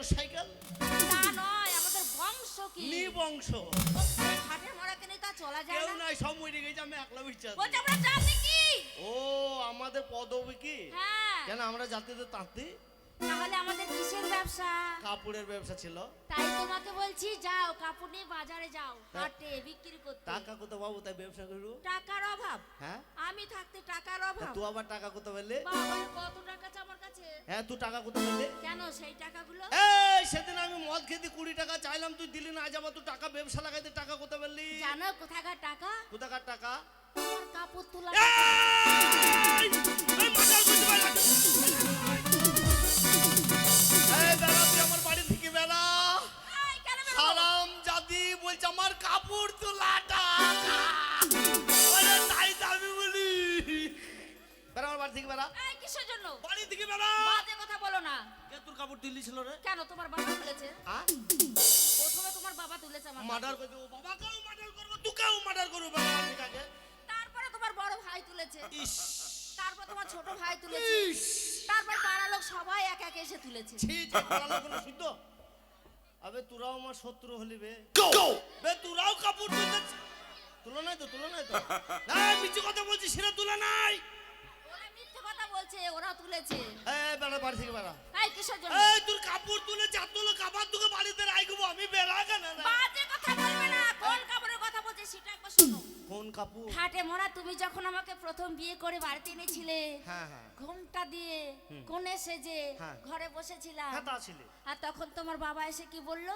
Motor cycle তা নয় আমাদের বংশ কি? বংশ? হাটের মরা কেন তা চলা যায় কেউ না। নাই সব মরে গেছে আমি একলা বিচার বলছি আমরা জাতি কি ও আমাদের পদবী কি? হ্যাঁ। কেন আমরা জাতিতে তাঁতি তাহলে আমাদের কিসের ব্যবসা কাপড়ের ব্যবসা ছিল তাই তোমাকে বলছি যাও কাপড় নিয়ে বাজারে যাও হাটে বিক্রি করতে টাকা কোথাও বাবু তাই ব্যবসা করব টাকার অভাব হ্যাঁ আমি থাকতে টাকার অভাব তুই আবার টাকা কোথাও পেলে বাবা কত টাকা আমার কাছে হ্যাঁ তুই টাকা কোথাও পেলে কেন সেই টাকাগুলো এই সেদিন আমি মদ খেতে কুড়ি টাকা চাইলাম তুই দিলি না আজ আবার তুই টাকা ব্যবসা লাগাইতে টাকা কোথা পেলি জানো কোথাকার টাকা কোথাকার টাকা কাপড় তোলা এই! কোনো শুদ্ধ আবে তোরাও আমার শত্রু হলি বে। বে তোরাও কাপড় তুলতে তুলো নাই তো তুলো নাই তো? না মিছি কথা বলছি সেটা তুলে নাই। ওরা মিথ্যে কথা বলছে ওরা তুলেছে। এই বেড়া বাড়ি থেকে বেড়া। এই কিসের জন্য? এই তোর কাপড় তুলে চার তুলো কাপড় তোকে বাড়িতে রাখব আমি বেড়া কাপড়। খাটে মোড়া তুমি যখন আমাকে প্রথম বিয়ে করে বাড়িতে এনেছিলে হ্যাঁ হ্যাঁ। ঘুমটা দিয়ে কোণে সেজে হ্যাঁ। ঘরে বসেছিলাম। আর তখন তোমার বাবা এসে কি বলল?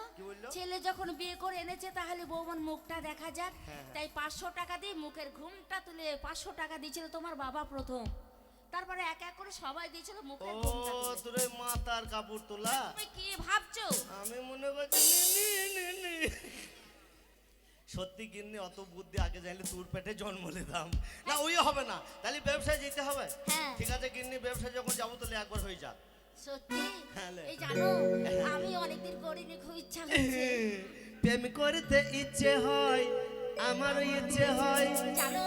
ছেলে যখন বিয়ে করে এনেছে তাহলে বৌমন মুখটা দেখা যাক। তাই পাঁচশো টাকা দিয়ে মুখের ঘুমটা তুলে পাঁচশো টাকা দিয়েছিল তোমার বাবা প্রথম। তারপরে এক এক করে সবাই দিয়েছিল ও মুখের ঘুমটা তোর এই মাথার কাপড় তোলা? তুমি কি ভাবছ? আমি মনে করছি নি, নি, নি, নি। সত্যি গিন্নি অত বুদ্ধি আগে জানলে তোর পেটে জন্ম নিতাম। না ওই হবে না। তাহলে ব্যবসায় যেতে হবে? হ্যাঁ। ঠিক আছে গিন্নি ব্যবসায় যখন যাব তাহলে একবার হয়ে যাক। সত্যি? হ্যাঁ। এই জানো আমি অনেকদিন করিনি খুব ইচ্ছা প্রেম করতে ইচ্ছে হয় ইচ্ছে হয়। জানো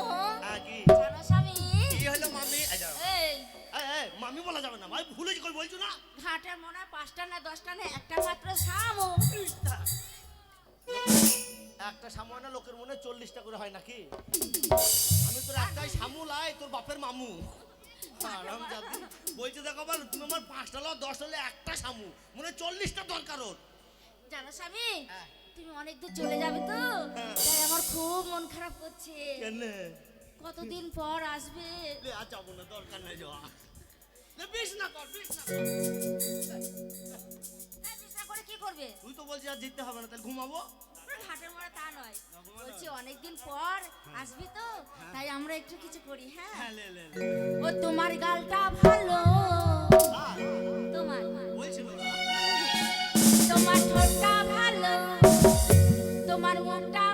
আগে। জানো স্বামী? কি হলো মামি? এই বলা যাবে না। ভাই ভুলে কই বলছো না? ঘাটের মনে হয় পাঁচটা না দশটা না একটা মাত্র একটা সামু না লোকের মনে চল্লিশটা করে হয় নাকি? আমি তোর একটাই সামু লাই তোর বাপের মামু। আরাম বলছে দেখো আবার তুমি আমার পাঁচটা লো দশটা হলে একটা সামু। মনে হয় চল্লিশটা দরকার ওর। জানো স্বামী হ্যাঁ। তুমি অনেক দূর চলে যাবে তো হ্যাঁ। তাই আমার খুব মন খারাপ করছে। কেন? কতদিন পর আসবে? লে আর যাব না দরকার নেই যাওয়া। লে বিষ না কর বিষ না কর। করে কি করবে? তুই তো বলছিস আর জিততে হবে না তাহলে ঘুমাবো? ঘাটের মরা তা নয়। বলছি অনেকদিন পর আসবি তো? তাই আমরা একটু কিছু করি হ্যাঁ? হ্যাঁ। ও তোমার গালটা ভালো। তোমার তোমার ঠোঁটটা ভালো। তোমার মুখটা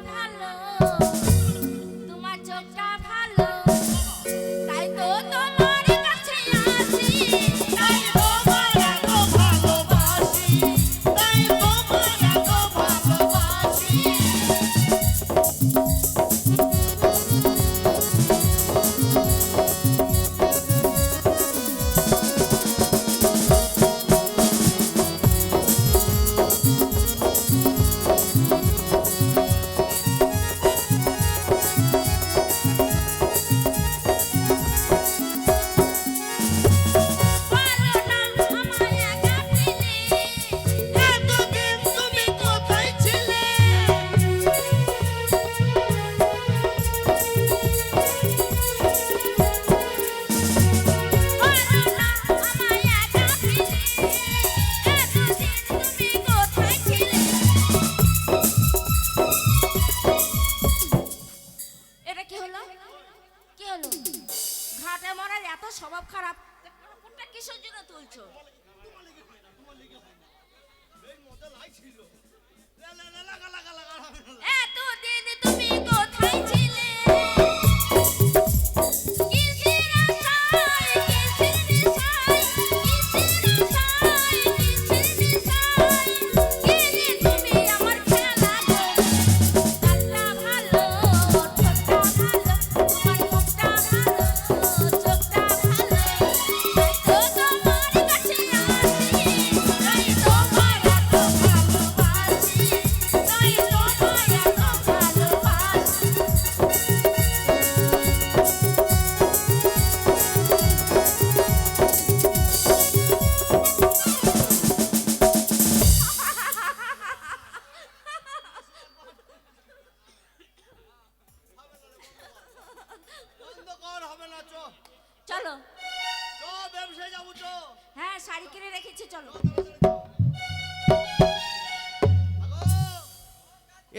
হ্যাঁ শাড়ি কিনে রেখেছি, চলো।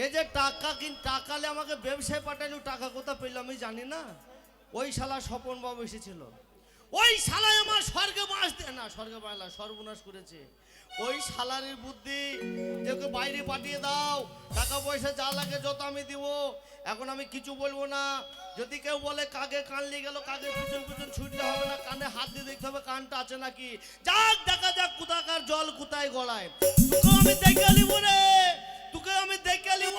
এই যে টাকা কিন টাকালে আমাকে ব্যবসায় পাঠানো টাকা কোথা পেল আমি জানি না। ওই শালা স্বপন বাবু এসেছিল। ওই শালাই আমার স্বর্গে বাস না, স্বর্গে বাংলা সর্বনাশ করেছে। ওই শালারের বুদ্ধি যে বাইরে পাঠিয়ে দাও। টাকা পয়সা যা লাগে যত আমি দিব। এখন আমি কিছু বলব না। যদি কেউ বলে কাকে কান লিয়ে গেল, কাকে পিছন পিছন ছুটলে হবে না, কানে হাত দিয়ে দেখতে হবে কানটা আছে নাকি। যাক, দেখা যাক কোথাকার জল কোথায় গলায় তোকে আমি দেখে নিব রে তোকে আমি দেখে নিব।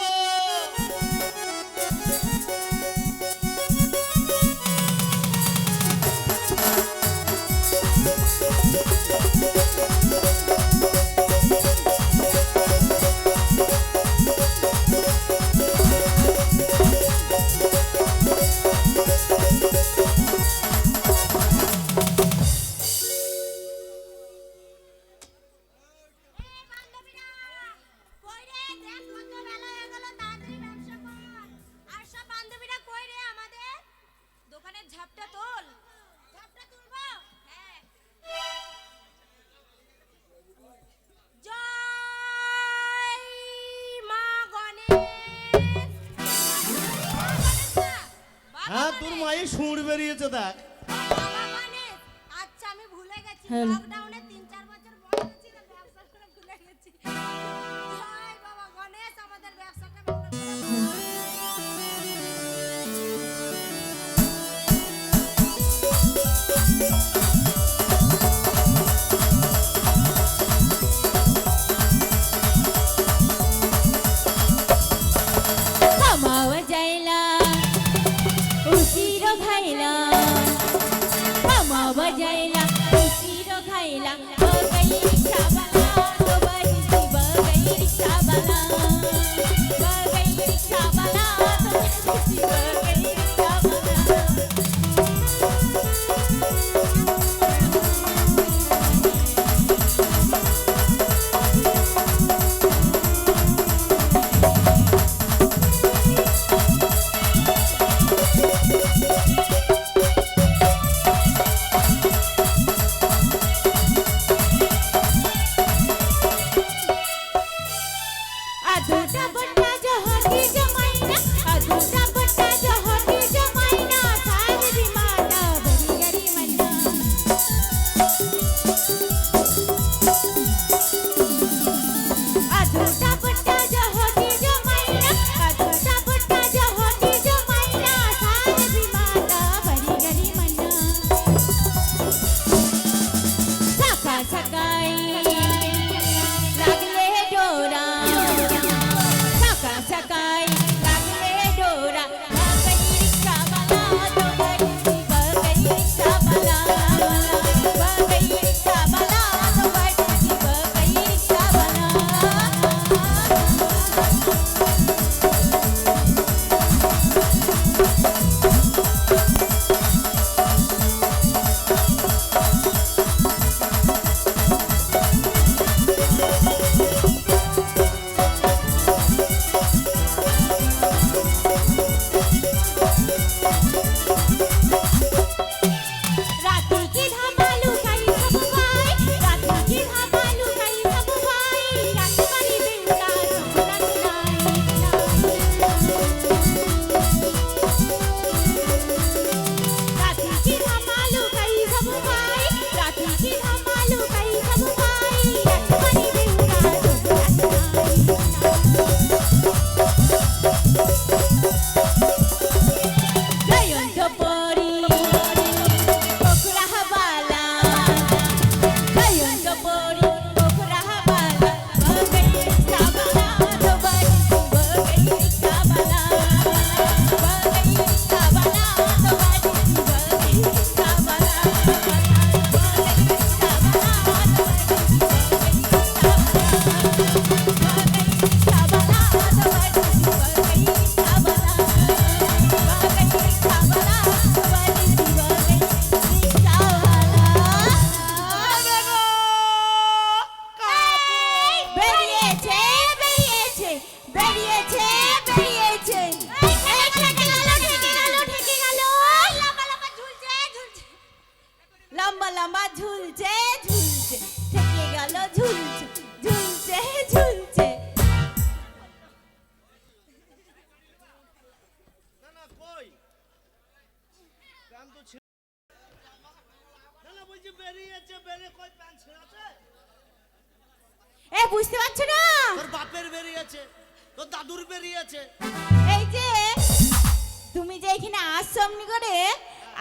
বেরিয়েছে দেখ। আচ্ছা আমি ভুলে গেছি।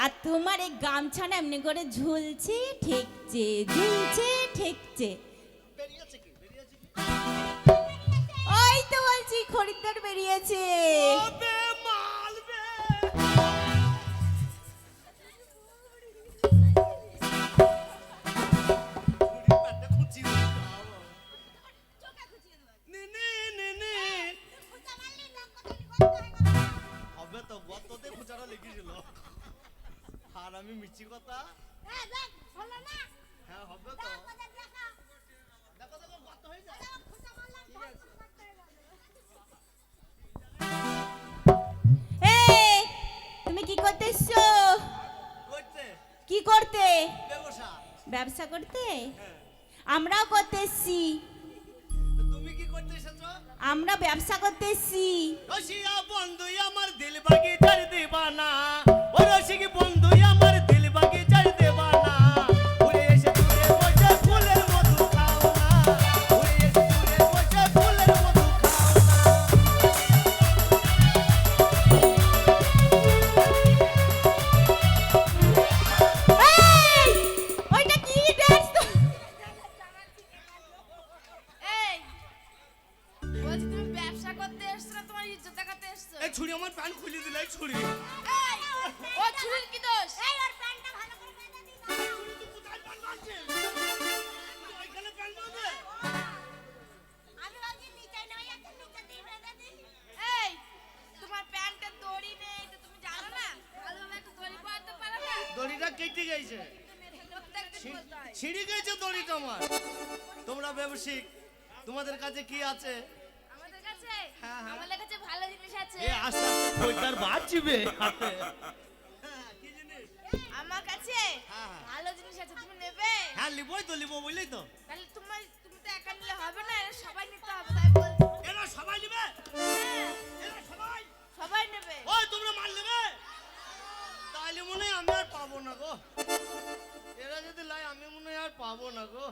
আর তোমার এই গামছাটা এমনি করে ঝুলছে ঠেকছে ঝুলছে ঠেকছে। ওই তো বলছি খরিদ্দার বেরিয়েছে। তো গততে লেগেছিল আর আমি মিছি কথা। হ্যাঁ হবে তো। দেখো দেখো গত হয়ে যায়। তুমি কি করতে করতে। কি করতে? ব্যবসা। ব্যবসা করতে? হ্যাঁ। আমরাও করতে এসছি তো তুমি কি করতে এসেছ? আমরা ব্যবসা করতে এসছি রসিয়া বন্ধু আমার দিল বাগিচার দেবানা। রসিক বন্ধু আমার ছিঁড়ে গেছে দড়িটা আমার তোমরা ব্যবসায়িক তোমাদের কাছে কি আছে? আমাদের কাছে। আমাদের কাছে ভালো জিনিস আছে। এ আস্তে আস্তে বইটার বাঁচবে কি জিনিস? আমার কাছে হ্যাঁ, হ্যাঁ। ভালো জিনিস আছে তুমি নেবে? হ্যাঁ লিবই তো লিবো বুঝলেই তো। তাহলে তোমার তুমি তো একা নিলে হবে না এরা সবাই নিতে হবে তাই বলছি এরা সবাই নিবে? হ্যাঁ, এরা সবাই? সবাই নেবে। ওই তোমরা মাল নেবে তাহলে মনে হয় আমি আর পাবো না গো। এরা যদি লাই আমি মনে হয় আর পাবো না গো।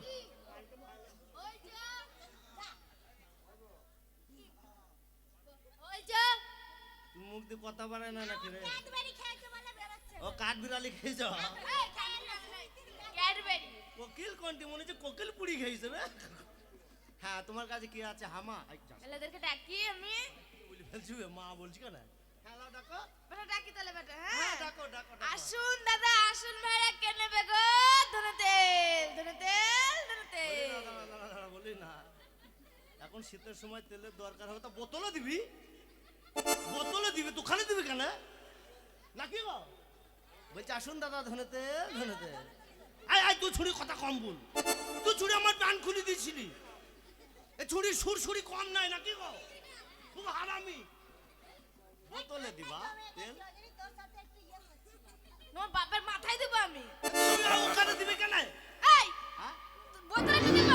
মুখ দিয়ে কথা বাড়ায় না নাকি রে? ও কাঠ বিড়ালি খেয়েছ? কোকিল কোনটি? মনে হচ্ছে কোকিল পুরি খেয়েছে রে হ্যাঁ তোমার কাছে কি আছে? হামা। আই, যা, ছেলেদেরকে ডাকি আমি। বলি ফেলছি মা বলছি কেন? ডাকো। বেটা ডাকি তাহলে বেটা হ্যাঁ? হ্যাঁ ডাকো ডাকো আসুন দাদা আসুন ভাইরা কে নেবে গো? ধনে তেল ধনে তেল ধনে তেল। বলি না। এখন শীতের সময় তেলের দরকার হবে তা বোতলও দিবি? বোতলও দিবি দোকানে দিবি কেন? নাকি গো? বলছি আসুন দাদা ধনে তেল ধনে তেল। আয় আয় তুই ছুরি কথা কম বল। তুই ছুরি আমার প্যান খুলে দিয়েছিলি। এ ছুরি সুর সুরি কম নাই নাকি গো? খুব হারামি। বোতলে দিবা তেল? তোমার বাপের মাথায় দেবো আমি। ওখানে দিবি কেন? এই হ্যাঁ? বোতলে দিব।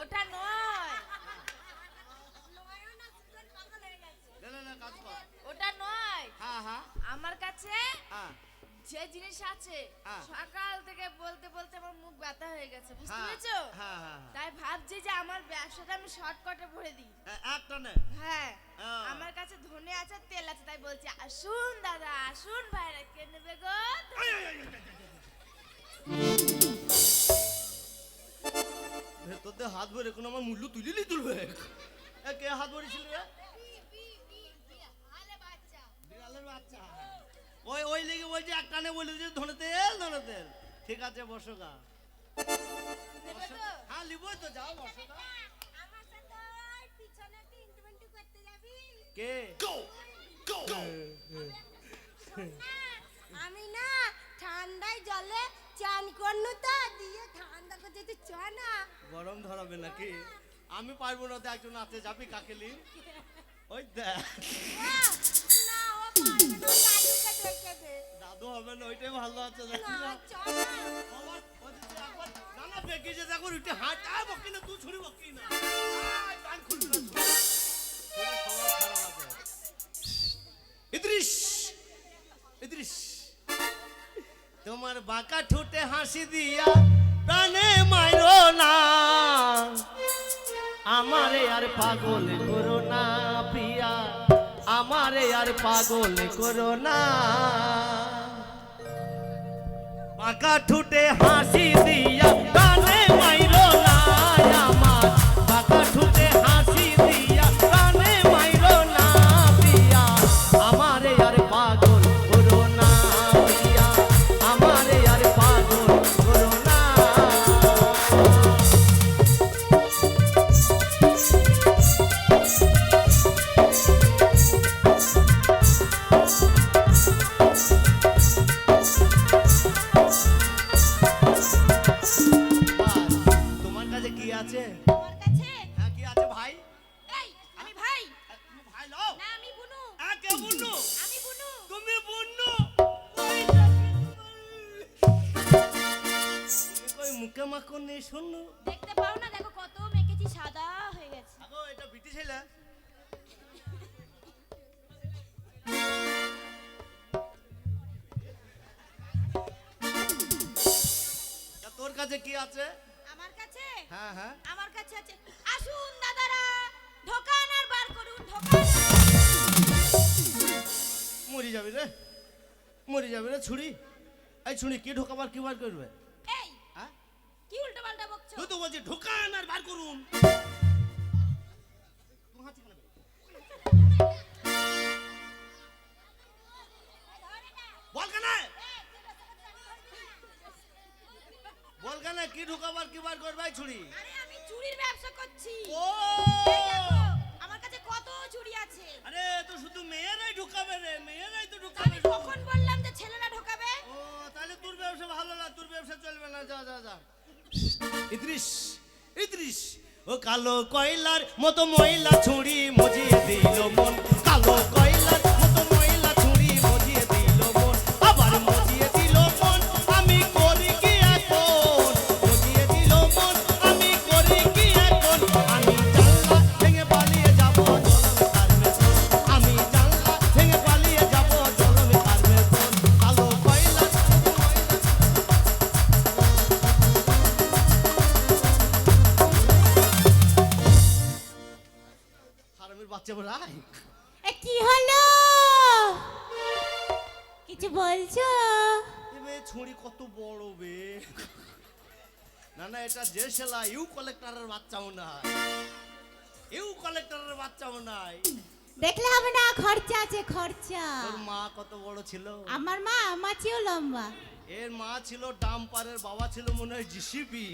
ওটা নয়। ওটা নয়। হ্যাঁ হ্যাঁ। আমার কাছে হ্যাঁ। যে জিনিস আছে। সকাল থেকে বলতে বলতে আমার মুখ ব্যথা হয়ে গেছে বুঝতে হ্যাঁ, পেরেছ? হ্যাঁ, হ্যাঁ। তাই ভাবছি যে আমার ব্যবসাটা আমি শর্টকাটে ভরে দিই। একটা নে হ্যাঁ। আমার কাছে ধনে আছে তেল আছে তাই বলছি আসুন দাদা আসুন ভাইরা কে নেবে গো? ভেতর দিয়ে হাত ভরে কোনো আমার মূল্য তুলিলি তুলবে? কে হাত ভরেছিল রে বিড়ালের বাচ্চা ওই ওই লেগে বলছে এক কানে বলে দিয়েছে ধনে তেল ধনে তেল। ঠিক আছে বসো গা। হ্যাঁ লিবই তো যাও বসো গা। আমার সাথে ওই পিছনে একটু ইন্টারভিউ করতে যাবি? কে? আমি না ঠান্ডায় জলে চান করনু তো দিয়ে ঠান্ডা করতে তুই চ না। গরম ধরাবে নাকি? আমি পারব না তো একজন আছে যাবি কাকেলি ওই দেখ। দাদু হবে না ওইটাই ভালো আছে দেখো উঠে আয় বকি না তুই ছুরি বকি না। কান খুলবি না। ইদ্রিস ইদ্রিস। তোমার বাঁকা ঠোঁটে হাসি দিয়া প্রাণে মাইরো না। আমারে আর পাগল করো না প্রিয়া। আমারে আর পাগল করো না। পাকা ঠুটে হাসি দিয়া মরি যাবি রে। মরি যাবি রে ছুরি। এই ছুরি কি ঢোকাবার কি বার করবে? এই কি উল্টো পাল্টা বকছো? তুই তো বলছি ঢোকান আর বার করুন? বল কেন। বল কেন কি ঢোকাবার কি বার করবে ছুরি? আরে আমি চুরির ব্যবসা করছি। ও! চুরি আছে আরে তো শুধু মেয়েরাই ঢুকাবে রে মেয়েরাই তো আমি কখন বললাম যে ছেলেরা ঢোকাবে? ও তাহলে তোর ব্যবসা ভালো না তোর ব্যবসা চলবে না যা যা যা। ইদ্রিস ইদ্রিস ও কালো কয়লার মতো ময়লা ছুরি মজিয়ে দিল মন। কালো কয়লার নাই। দেখলে হবে না খরচা আছে খরচা। তোর মা কত বড় ছিল? আমার মা আমার চেয়েও লম্বা। এর মা ছিল ডাম্পারের বাবা ছিল মনে হয় জিসিপি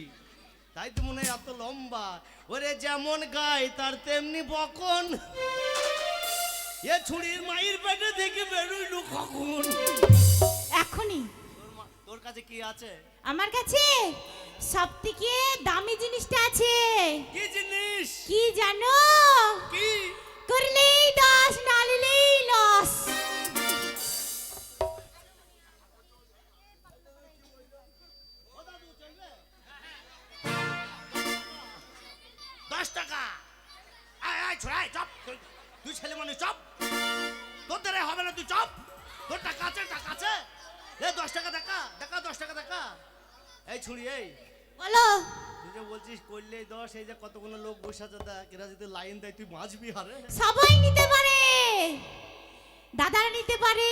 তাই তো মনে হয় এত লম্বা। ওরে যেমন গায় তার তেমনি বকন। এ ছুরির মায়ের পেটে থেকে বেরোইলো কখন। এখনই। তোর কাছে কি আছে? আমার কাছে? সব থেকে দামি জিনিসটা আছে। কি জিনিস? কি জানো? কি? করলেই দশ নালিলেই লস। দশ টাকা। আয় আয় ছোড়াই চপ। তুই ছেলে মানুষ চপ। তোর দ্বারা হবে না তুই চপ। তোর টাকা আছে টাকা আছে। এ দশ টাকা দেখা দেখা দশ টাকা দেখা। এই ছুরি এই। বলো। তুই যে বলছিস করলেই দশ এই যে কতগুলো লোক বসে আছে দেখ এরা যদি লাইন দেয় তুই বাঁচবি হারে সবাই নিতে পারে। দাদারা নিতে পারে।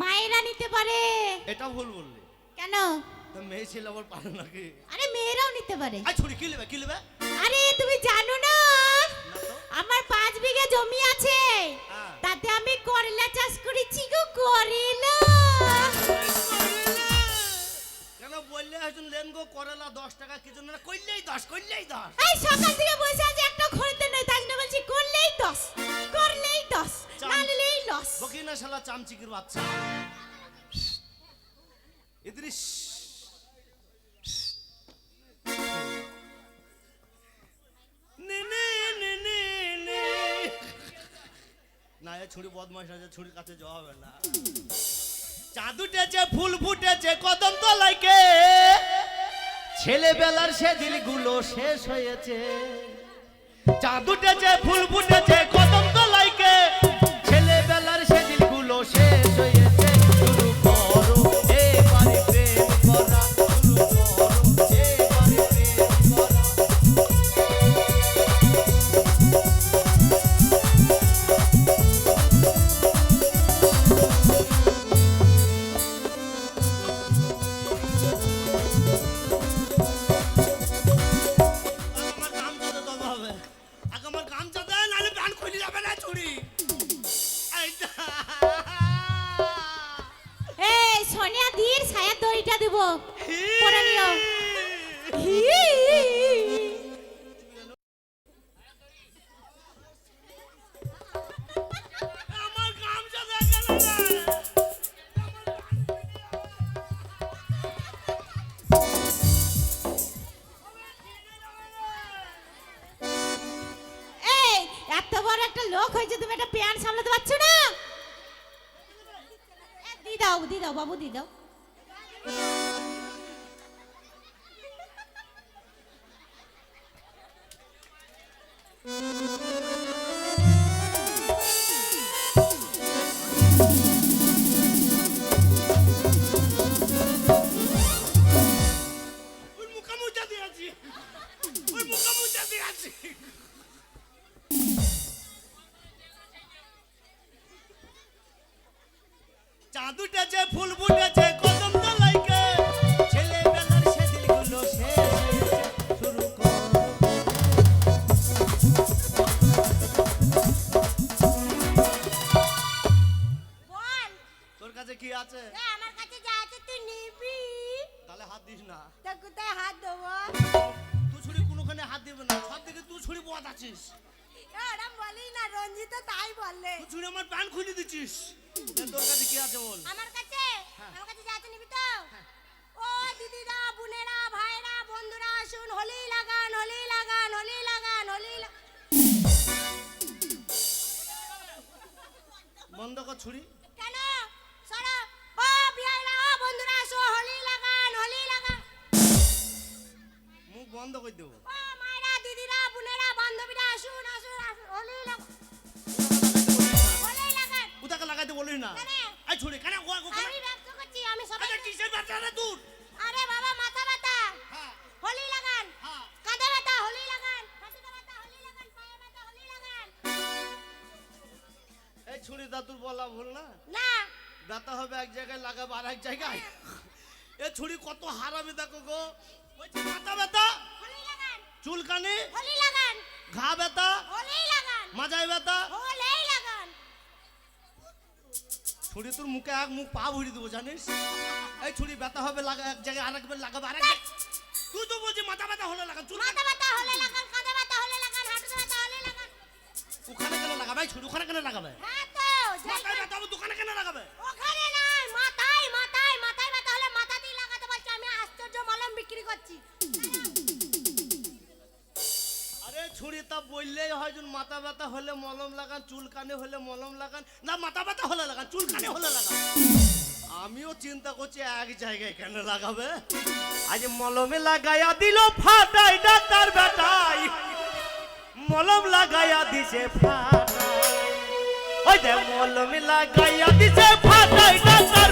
মায়েরা নিতে পারে। এটা ভুল বললি। কেন? তো মেয়ে ছেলে আবার পারে নাকি? আরে মেয়েরাও নিতে পারে। আয় ছুরি কি নেবে কি নেবে আরে তুমি জানো না? আমার পাঁচ বিঘা জমি আছে। হ্যাঁ। তাতে আমি করলা চাষ করেছি গো করলা। বললে একজন লেন গো দশ টাকা কিছু না করলেই দশ করলেই দশ। এই সকাল থেকে বসে আছে একটা খরিদ্দার নেই তাই জন্য বলছি করলেই দশ করলেই দশ না নিলেই লস। বকিনা শালা চামচিকির বাচ্চা। ইদ্রিস। নে নে নে নে নে। না এ ছুরি বদমাইশ আছে ছুরির কাছে যাওয়া হবে না। চাঁদ ফুল ফুটেছে কদম তলাইকে ছেলেবেলার সে দিলগুলো শেষ হয়েছে। চাঁদ উঠেছে ফুল ফুটেছে ছুরি বোয়াত আছিস? ওরম বলি না রঞ্জিত তাই বললে তুই ছুরি আমার প্যান্ট খুলে দিচ্ছিস। এ, তোর কাছে কি আছে বল? আমার কাছে? আমার কাছে যা আছে নিবি তো। ও দিদিরা বোনেরা ভাইরা বন্ধুরা আসুন হোলি লাগান হোলি লাগান হোলি লাগান হোলি বন্ধ কর ছুরি। কেন? সরা। ও বিয়াইরা ও বন্ধুরা আসো হোলি লাগান হোলি লাগান। মুখ বন্ধ করে দেবো। দিদিরা বোনেরা বান্ধবীরা আসুন আসুন আসুন লাগান কোথাকে লাগাইতে বলিস না? এই ছুরি কেন? ও ওখানে আমি ব্যবসা করছি আমি সবাই আরে কিসের ব্যবসা রে তোর আরে বাবা মাথা ব্যথা। হ্যাঁ। হোলি লাগান। হ্যাঁ। কাঁধে ব্যথা হোলি লাগান। হাঁটুতে ব্যথা হোলি লাগান। পায়ে ব্যথা হোলি লাগান। এই ছুরি দা তোর বলা ভুল না? না। ব্যথা হবে এক জায়গায় লাগাবে আর এক জায়গায়। এ ছুরি কত হারাবে দেখো গো। বলছি মাথা ব্যথা? চুলকানি হোলি লাগান। ঘা ব্যথা হোলি লাগান। মাজায় ব্যথা। হোলি লাগান। ছুরি তোর মুখে এক মুখ পা ভরি দেবো জানিস? এই ছুরি ব্যথা হবে লাগা এক জায়গায় আর একবার লাগাবে আর এক জায়গায়। তুই তো বলছি মাথা ব্যথা হলে লাগা চুল মাথা ব্যথা হোলি লাগান কাঁধে ব্যথা হোলি লাগান হাঁটুতে ব্যথা হোলি লাগান। ওখানে কেন লাগাবে? ছুরি ওখানে কেন লাগাবে? হ্যাঁ তো যেখানে- ব্যথা হবে দোকানে কেন লাগাবে? ছুরি তা বললেই হয় মাথা ব্যথা হলে মলম লাগান চুলকানি হলে মলম লাগান। না, মাথা ব্যথা হলে লাগান চুলকানি হলে লাগান। আমিও চিন্তা করছি এক জায়গায় কেন লাগাবে? আজ মলমে লাগাইয়া দিল ফাটাই ডাক্তার বেটাই। মলম লাগাইয়া দিছে ফাটাই। ওই দে মলমে লাগাইয়া দিছে ফাটাই ডাক্তার